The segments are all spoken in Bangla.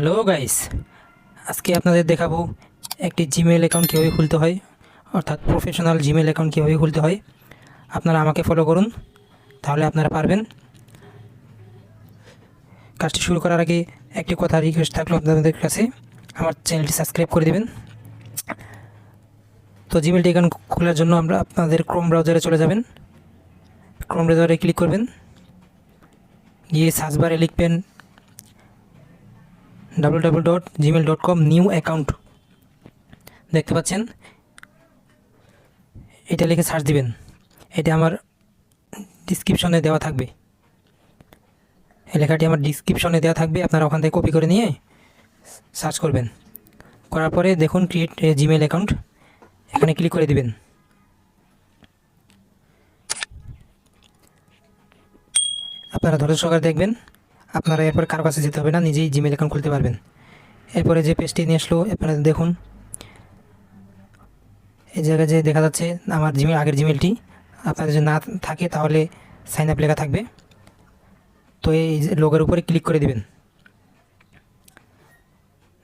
হ্যালো গাইস, আজকে আপনাদের দেখাবো একটি জিমেল অ্যাকাউন্ট কীভাবে খুলতে হয়, অর্থাৎ প্রফেশনাল জিমেল অ্যাকাউন্ট কীভাবে খুলতে হয়। আপনারা আমাকে ফলো করুন, তাহলে আপনারা পারবেন। কাজটি শুরু করার আগে একটি কথা রিকোয়েস্ট থাকল আপনাদের কাছে, আমার চ্যানেলটি সাবস্ক্রাইব করে দেবেন। তো জিমেলটি অ্যাকাউন্ট খোলার জন্য আমরা আপনাদের ক্রোম ব্রাউজারে চলে যাবেন। ক্রোম ব্রাউজারে ক্লিক করবেন। গিয়ে সার্চ লিখবেন W W dot Gmail dot com new account দেখতে পাচ্ছেন? এটা লিখে সার্চ দিবেন। এটা আমার ডিসক্রিপশনে দেওয়া থাকবে। এই লেখাটি আমার ডিসক্রিপশনে দেওয়া থাকবে। আপনারা ওখান থেকে কপি করে নিয়ে সার্চ করবেন। করার পরে দেখুন ক্রিয়েট জিমেল অ্যাকাউন্ট এখানে ক্লিক করে দিবেন। আপনারা ধৈর্য সহকারে দেখবেন। আপনারা এরপর কারও কাছে যেতে হবে না, নিজেই জিমেল অ্যাকাউন্ট খুলতে পারবেন। এরপরে যে পেজটি নিয়ে আসলো, আপনারা দেখুন। এই জায়গায় যে দেখা যাচ্ছে, আমার জিমেল আগের জিমেলটি আপনাদের যদি না থাকে তাহলে সাইন আপ লেখা থাকবে। তো এই লোগের উপরে ক্লিক করে দিবেন।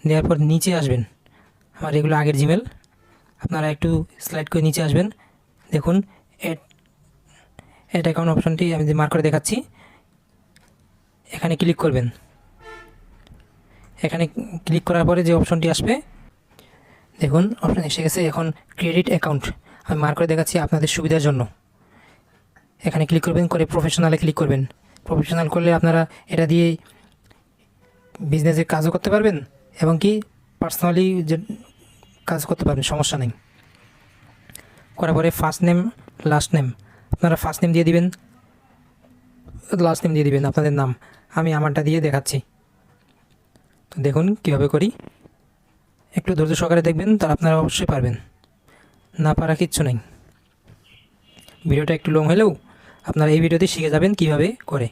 দেওয়ার পর নিচে আসবেন। আমার এগুলো আগের জিমেল আপনারা একটু স্লাইড করে নিচে আসবেন। দেখুন এড অ্যাকাউন্ট অপশনটি আমি মার্ক করে দেখাচ্ছি এখানে ক্লিক করবেন। এখানে ক্লিক করার পরে যে অপশনটি আসবে, দেখুন অপশন এসে গেছে এখন ক্রেডিট অ্যাকাউন্ট আমি মার্ক করে দেখাচ্ছি আপনাদের সুবিধার জন্য। এখানে ক্লিক করবেন, করে প্রফেশনালে ক্লিক করবেন। প্রফেশনাল করলে আপনারা এটা দিয়ে বিজনেসের কাজও করতে পারবেন এবং কি পার্সোনালি যে কাজ করতে পারবেন, সমস্যা নেই। করার পরে ফার্স্ট নেম লাস্ট নেম আপনারা ফার্স্ট নেম দিয়ে দিবেন। লাস্ট নেম দিয়ে দিবেন, আপনাদের নাম। আমি আমারটা দিয়ে দেখাচ্ছি। তো দেখুন কীভাবে করি। একটু ধৈর্য সহকারে দেখবেন তার আপনারা অবশ্যই পারবেন। না পারা কিচ্ছু নেই। ভিডিওটা একটু লং হলেও আপনারা এই ভিডিওতে শিখে যাবেন কীভাবে করে।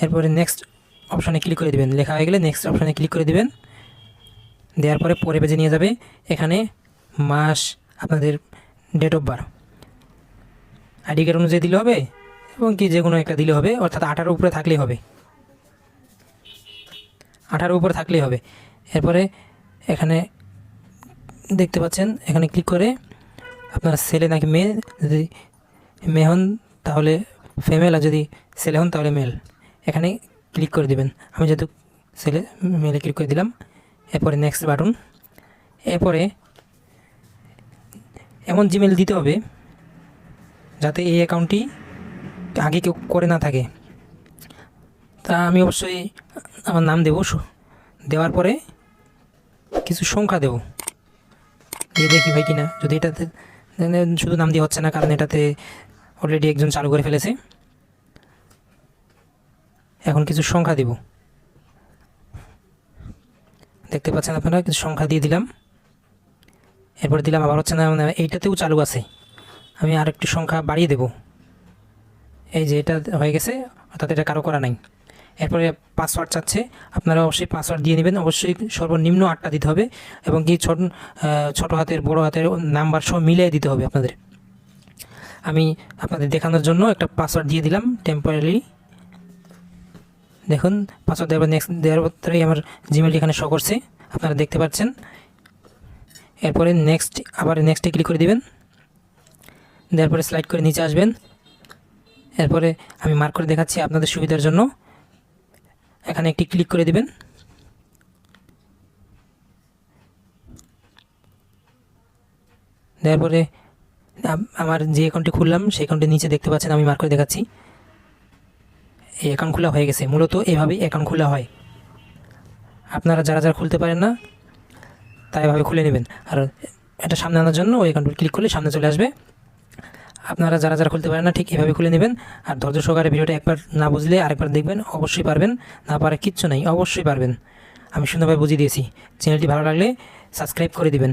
এরপরে নেক্সট অপশানে ক্লিক করে দিবেন। লেখা হয়ে গেলে নেক্সট অপশানে ক্লিক করে দেবেন। দেওয়ার পরে পরে পেজে নিয়ে যাবে। এখানে মাস, আপনাদের date of birth ID card অনুযায়ী দিলে হবে। এবং কি যে কোনো একটা দিলে হবে, অর্থাৎ আঠারো উপরে থাকলেই হবে। আঠারো উপরে থাকলেই হবে। এরপরে এখানে দেখতে পাচ্ছেন, এখানে ক্লিক করে আপনার ছেলে নাকি মেয়ে যদি মেয়ে হন, তাহলে ফিমেল আর যদি ছেলে হন, তাহলে মেল এখানে ক্লিক করে দিবেন। আমি যেহেতু ছেলে মেলে ক্লিক করে দিলাম। এরপরে নেক্সট বাটন এরপরে এমন জিমেল দিতে হবে, যাতে এই অ্যাকাউন্টটি আগে কেউ করে না থাকে। তা আমি অবশ্যই আমার নাম দেবো দেওয়ার পরে কিছু সংখ্যা দেবো। দিয়ে দেখি ভাই কিনা, যদি এটাতে শুধু নাম দিয়ে হচ্ছে না, কারণ এটাতে অলরেডি একজন চালু করে ফেলেছে। এখন কিছু সংখ্যা দেব। দেখতে পাচ্ছেন আপনারা, কিছু সংখ্যা দিয়ে দিলাম। এরপর দিলাম আবার হচ্ছে না মানে এইটাতেও চালু আছে। আমি আর একটু সংখ্যা বাড়িয়ে দেব। এই যে এটা হয়ে গেছে, অর্থাৎ এটা কারও করা নাই। এরপরে পাসওয়ার্ড চাচ্ছে, আপনারা অবশ্যই পাসওয়ার্ড দিয়ে নেবেন, অবশ্যই সর্বনিম্ন আটটা দিতে হবে এবং কি ছোট ছোট হাতের, বড় হাতের নাম্বার সব মিলিয়ে দিতে হবে আপনাদের। আমি আপনাদের দেখানোর জন্য একটা পাসওয়ার্ড দিয়ে দিলাম টেম্পোরারি দেখুন পাসওয়ার্ড দেওয়ার নেক্সট দেওয়ার পরেই আমার জিমেল এখানে শো করছে, আপনারা দেখতে পাচ্ছেন। এরপরে নেক্সট আবার নেক্সটে ক্লিক করে দিবেন। দেওয়ার পরে স্লাইড করে নিচে আসবেন। এরপরে আমি মার্ক করে দেখাচ্ছি আপনাদের সুবিধার জন্য। এখানে একটি ক্লিক করে দিবেন। দেওয়ার পরে আমার যে অ্যাকাউন্টটি খুললাম, সেই অ্যাকাউন্টের নিচে দেখতে পাচ্ছেন, আমি মার্ক করে দেখাচ্ছি। এই অ্যাকাউন্ট খোলা হয়ে গেছে। মূলত এভাবেই অ্যাকাউন্ট খোলা হয়। আপনারা যারা যারা খুলতে পারেন না তাই এভাবে খুলে নেবেন। আর এটা সামনে আনার জন্য ওই অ্যাকাউন্টটি ক্লিক করলে সামনে চলে আসবে। আপনারা যারা যারা খুলতে পারেন না, ঠিক এভাবে খুলে নেবেন। আর ধৈর্য সহকারে ভিডিওটা একবার না বুঝলে আরেকবার দেখবেন, অবশ্যই পারবেন। না পারে কিচ্ছু নেই, অবশ্যই পারবেন। আমি সুন্দরভাবে বুঝিয়ে দিয়েছি। চ্যানেলটি ভালো লাগলে সাবস্ক্রাইব করে দিবেন।